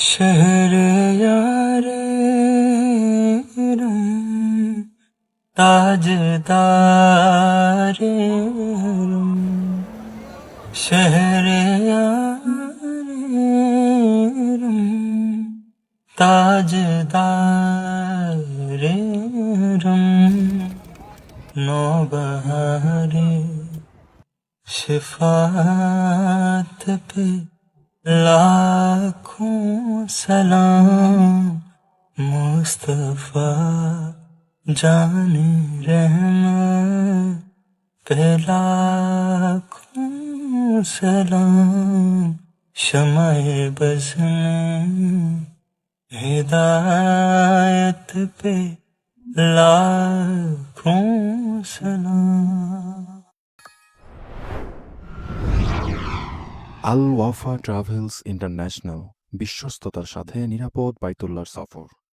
শহর তাজদার শহর তাজদার নবহারে শিফাত পে লাখ सलाम, मुस्तफ़ा जान रहम पहला सलाम, शमाए बस हिदायत पे लाखों सलाम। अल Wafa ट्रैवल्स इंटरनेशनल বিশ্বস্ততার সাথে নিরাপদ বাইতুল্লার সফর।